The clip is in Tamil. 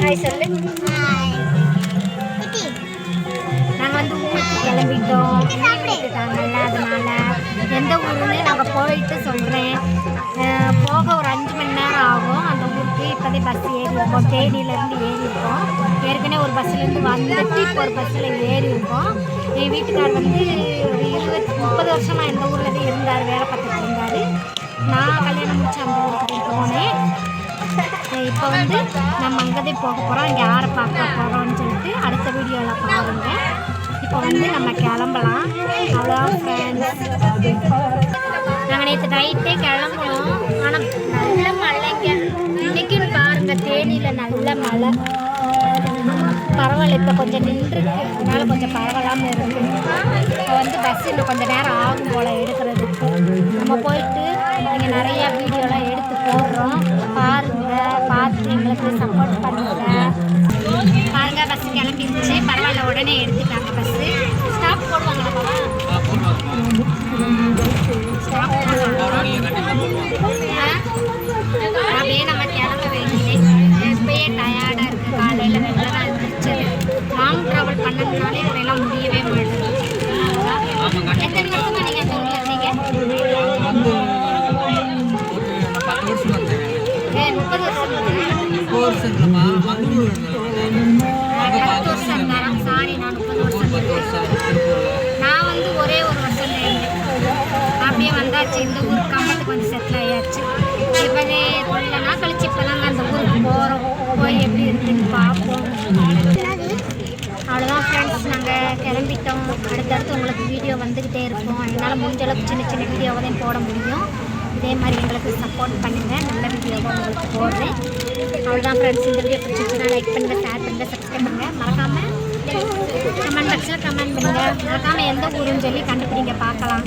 ஹாய் சொல்லு. நாங்கள் வந்து ஊருக்கு கிளம்பிட்டோம். அதனால எந்த ஊருமே நாங்கள் போயிட்டு ஊருக்கு பஸ் ஏறியிருக்கோம். தேனியிலேருந்து ஏறியிருக்கோம். ஏற்கனவே ஒரு பஸ்ஸுலேருந்து வந்துட்டு இப்போ ஒரு பஸ்ஸில் ஏறியிருக்கோம். என் வீட்டுக்கார் வந்து ஒரு இருபத்தி முப்பது வருஷமாக இந்த ஊரில் தான் இருந்தார் வேலை பார்த்துட்டு இருந்தார். நான் கல்யாணம் முடிச்சு அந்த ஊருக்கு போனேன். இப்போ வந்து நம்ம அங்கே போக போகிறோம் இங்கே யாரை பார்க்க போகிறோம்னு சொல்லிட்டு அடுத்த வீடியோவில் பாருங்கள் இப்போ வந்து நம்ம கிளம்பலாம். அவ்வளோ ஃப்ரெண்ட்ஸ் நாங்கள் நேற்று நைட்டே கிளம்பணும் ஆனால் நல்ல மழை பரவாயில்ல இப்போ கொஞ்சம் நின்றுருக்கு. அதனால கொஞ்சம் பரவாயில்லாமல் இருக்கு. இப்போ வந்து பஸ் இன்னும் கொஞ்சம் நேரம் ஆகும் போல் எடுக்கிறதுக்கு. நம்ம போயிட்டு நீங்கள் நிறையா வீடியோலாம் எடுத்து போடுறோம். பாருங்க பார்த்து எங்களுக்கு சப்போர்ட் பண்ணுங்க. பாருங்கள் பஸ் கிளம்பிடுச்சு. பரவாயில்ல உடனே எடுத்துட்டாங்க பஸ்ஸு வருஷம் இல்லைம்மா மங்களூர் அங்கே பத்து வருஷம் தான் சாரி நான் முப்பது வருஷம் பத்து வருஷம் திருப்பூரில். நான் வந்து ஒரே ஒரு வருஷம் இருந்தேன். அப்படியே வந்தாச்சு. இந்த ஊருக்கு கம்பத்துக்கு வந்து செட்டில் ஆயாச்சு. இப்போ கொஞ்ச நாள் கழிச்சு இப்போ அந்த ஊருக்கு போகிறோம் போய் எப்படி இருக்குன்னு பார்ப்போம். அவ்வளோதான் ஃப்ரெண்ட்ஸ் நாங்கள் கிளம்பிட்டோம். அடுத்தடுத்து உங்களுக்கு வீடியோ வந்துக்கிட்டே இருக்கும். என்னால் முடிஞ்ச அளவுக்கு சின்ன சின்ன வீடியோவை தான் போட முடியும். இதே மாதிரி எங்களுக்கு சப்போர்ட் பண்ணுங்கள் நல்ல வீடியோவாக உங்களுக்கு போடுறேன் அவ்வளோதான் ஃப்ரெண்ட்ஸ் இந்த வீடியோ பிடிச்சிருச்சுன்னா லைக் பண்ணுங்கள் ஷேர் பண்ணுங்கள் சப்ஸ்கிரைப் பண்ணுங்கள் மறக்காமல் கமெண்ட் பாக்ஸில் கமெண்ட் பண்ணுங்கள் மறக்காமல் எந்த ஊருன்னு சொல்லி கண்டுபிடிங்க பார்க்கலாம்.